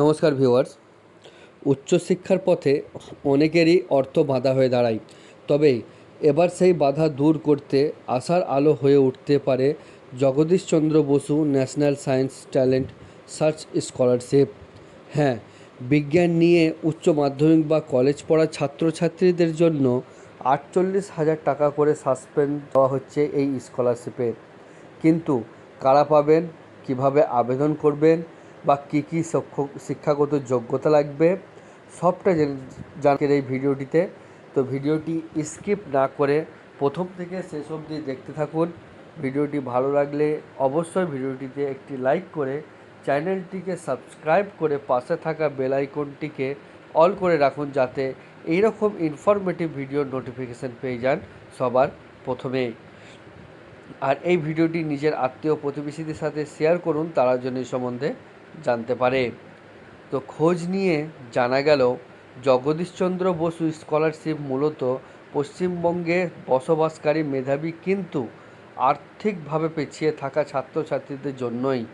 নমস্কার ভিউয়ার্স। উচ্চশিক্ষার পথে অনেকেরই অর্থ বাধা হয়ে দাঁড়ায়। তবে এবার সেই বাধা দূর করতে আশার আলো হয়ে উঠতে পারে Jagadish Chandra Bose national science talent search scholarship. হ্যাঁ বিজ্ঞান নিয়ে উচ্চ মাধ্যমিক বা কলেজ পড়া ছাত্রছাত্রীদের জন্য আটচল্লিশ হাজার টাকা করে সাসপেন্ড দেওয়া হচ্ছে এই স্কলারশিপে। কিন্তু কারা পাবেন, কীভাবে আবেদন করবেন বা কী কী শিক্ষাগত যোগ্যতা লাগবে, সবটা জেনে জানকের এই ভিডিওটিতে। তো ভিডিওটি স্কিপ না করে প্রথম থেকে শেষ অবধি দেখতে থাকুন। ভিডিওটি ভালো লাগলে অবশ্যই ভিডিওটিতে একটি লাইক করে চ্যানেলটিকে সাবস্ক্রাইব করে পাশে থাকা বেল আইকনটিকে অল করে রাখুন যাতে এইরকম ইনফরমেটিভ ভিডিওর নোটিফিকেশান পেয়ে যান সবার প্রথমেই। আর এই ভিডিওটি নিজের আত্মীয় প্রতিবেশীদের সাথে শেয়ার করুন, তারা জন্য এই সম্বন্ধে জানতে পারে। তো খোঁজ নিয়ে জানা গেল, জগদীশচন্দ্র বসু স্কলারশিপ মূলত পশ্চিমবঙ্গে বসবাসকারী মেধাবী কিন্তু আর্থিকভাবে পিছিয়ে থাকা ছাত্রছাত্রীদের জন্যই।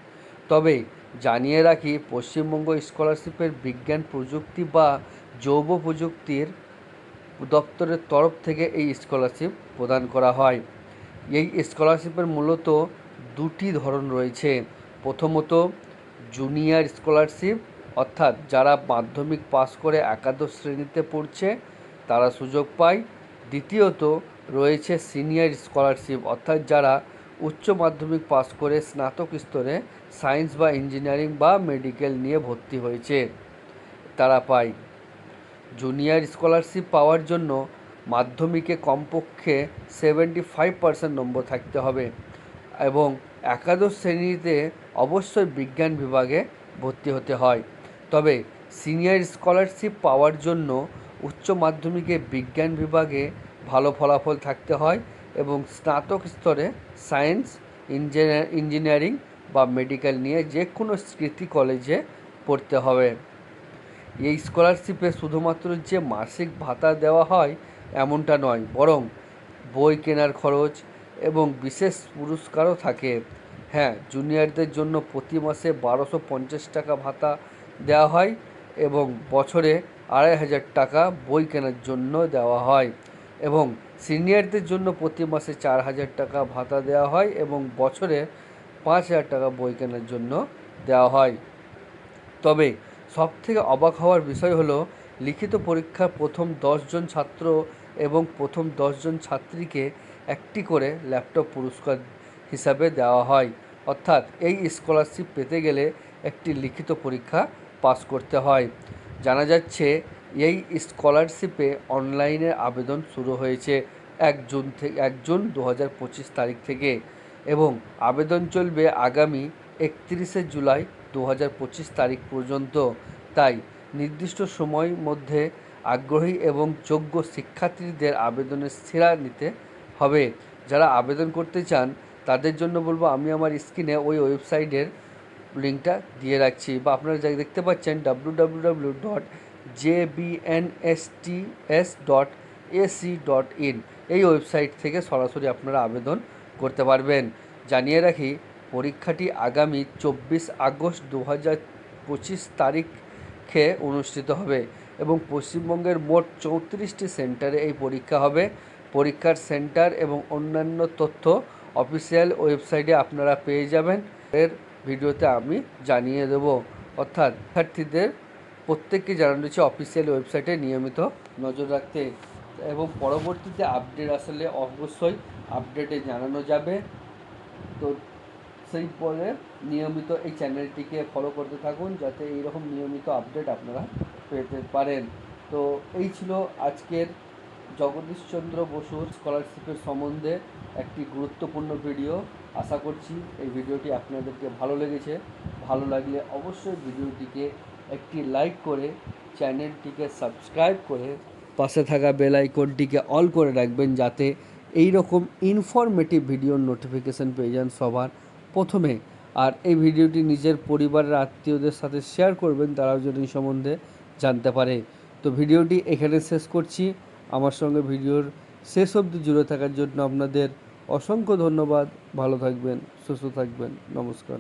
তবে জানিয়ে রাখি, পশ্চিমবঙ্গ স্কলারশিপের বিজ্ঞান প্রযুক্তি বা জৈব প্রযুক্তির দপ্তরের তরফ থেকে এই স্কলারশিপ প্রদান করা হয়। এই স্কলারশিপের মূলত দুটি ধরন রয়েছে। প্রথমত জুনিয়র স্কলারশিপ, অর্থাৎ যারা মাধ্যমিক পাস করে একাদশ শ্রেণীতে পড়ছে, তারা সুযোগ পায়। দ্বিতীয়ত, রয়েছে সিনিয়র স্কলারশিপ, অর্থাৎ যারা উচ্চ মাধ্যমিক পাস করে স্নাতক স্তরে সায়েন্স বা ইঞ্জিনিয়ারিং বা মেডিকেল নিয়ে ভর্তি হয়েছে, তারা পায়। জুনিয়র স্কলারশিপ পাওয়ার জন্য মাধ্যমিকে কমপক্ষে সেভেন্টি ফাইভ পার্সেন্ট নম্বর থাকতে হবে এবং একাদশ শ্রেণীতে অবশ্যই বিজ্ঞান বিভাগে ভর্তি হতে হয়। তবে সিনিয়র স্কলারশিপ পাওয়ার জন্য উচ্চ মাধ্যমিকে বিজ্ঞান বিভাগে ভালো ফলাফল থাকতে হয় এবং স্নাতক স্তরে সায়েন্স ইঞ্জিনিয়ার ইঞ্জিনিয়ারিং বা মেডিকেল নিয়ে যে কোনো স্মৃতি কলেজে পড়তে হবে। এই স্কলারশিপে শুধুমাত্র যে মাসিক ভাতা দেওয়া হয় এমনটা নয়, বরং বই কেনার খরচ এবং বিশেষ পুরস্কারও থাকে। হ্যাঁ জুনিয়রদের জন্য প্রতি মাসে বারোশো পঞ্চাশ টাকা ভাতা দেওয়া হয় এবং বছরে আড়াই হাজার টাকা বই কেনার জন্য দেওয়া হয় এবং সিনিয়রদের জন্য প্রতি মাসে চার হাজার টাকা ভাতা দেওয়া হয় এবং বছরে পাঁচ হাজার টাকা বই কেনার জন্য দেওয়া হয়। তবে সবথেকে অবাক হওয়ার বিষয় হলো, লিখিত পরীক্ষার প্রথম দশজন ছাত্র এবং প্রথম দশজন ছাত্রীকে একটি করে ল্যাপটপ পুরস্কার হিসাবে দেওয়া হয়। অর্থাৎ এই স্কলারশিপ পেতে গেলে একটি লিখিত পরীক্ষা পাস করতে হয়। জানা যাচ্ছে, এই স্কলারশিপে অনলাইনে আবেদন শুরু হয়েছে এক জুন থেকে এক জুন দু হাজার পঁচিশ তারিখ থেকে এবং আবেদন চলবে আগামী একত্রিশে জুলাই দু হাজার পঁচিশ তারিখ পর্যন্ত। তাই নির্দিষ্ট সময়ের মধ্যে আগ্রহী এবং যোগ্য শিক্ষার্থীদের আবেদনের সেরা নিতে হবে। যারা আবেদন করতে চান, তাদের জন্য বলব, আমি আমার স্ক্রিনে ওই ওয়েবসাইটের লিঙ্কটা দিয়ে রাখছি বা আপনারা যা দেখতে পাচ্ছেন W W W dot J S dot AC dot in এই ওয়েবসাইট থেকে সরাসরি আপনারা আবেদন করতে পারবেন। জানিয়ে রাখি, পরীক্ষাটি আগামী চব্বিশ আগস্ট দু হাজার পঁচিশ তারিখে অনুষ্ঠিত হবে এবং পশ্চিমবঙ্গের মোট চৌত্রিশটি সেন্টারে এই পরীক্ষা হবে। পরীক্ষার সেন্টার এবং অন্যান্য তথ্য অফিসিয়াল ওয়েবসাইটে আপনারা পেয়ে যাবেন। এর ভিডিওতে আমি জানিয়ে দেব। অর্থাৎ শিক্ষার্থীদের প্রত্যেককে জানানো হচ্ছে অফিসিয়াল ওয়েবসাইটে নিয়মিত নজর রাখতে এবং পরবর্তীতে আপডেট আসলে অবশ্যই আপডেটে জানানো যাবে। তো সেই পরে নিয়মিত এই চ্যানেলটিকে ফলো করতে থাকুন যাতে এইরকম নিয়মিত আপডেট আপনারা পেতে পারেন। তো এই ছিল আজকের জগদীশচন্দ্র বসুর স্কলারশিপের সম্বন্ধে একটি গুরুত্বপূর্ণ ভিডিও আশা করছি এই ভিডিওটি আপনাদেরকে ভালো লেগেছে। ভালো লাগলে অবশ্যই ভিডিওটিকে একটি লাইক করে চ্যানেলটিকে সাবস্ক্রাইব করে, পাশে থাকা বেল আইকনটিকে অল করে রাখবেন যাতে এই রকম ইনফরমেটিভ ভিডিওর নোটিফিকেশান পেয়ে যান সবার প্রথমে। আর এই ভিডিওটি নিজের পরিবারের আত্মীয়দের সাথে শেয়ার করবেন, তারাও এই সম্বন্ধে জানতে পারে। তো ভিডিওটি এখানে শেষ করছি। আমার সঙ্গে ভিডিওর শেষ অবধি জুড়ে থাকার জন্য আপনাদের অসংখ্য ধন্যবাদ। ভালো থাকবেন, সুস্থ থাকবেন। নমস্কার।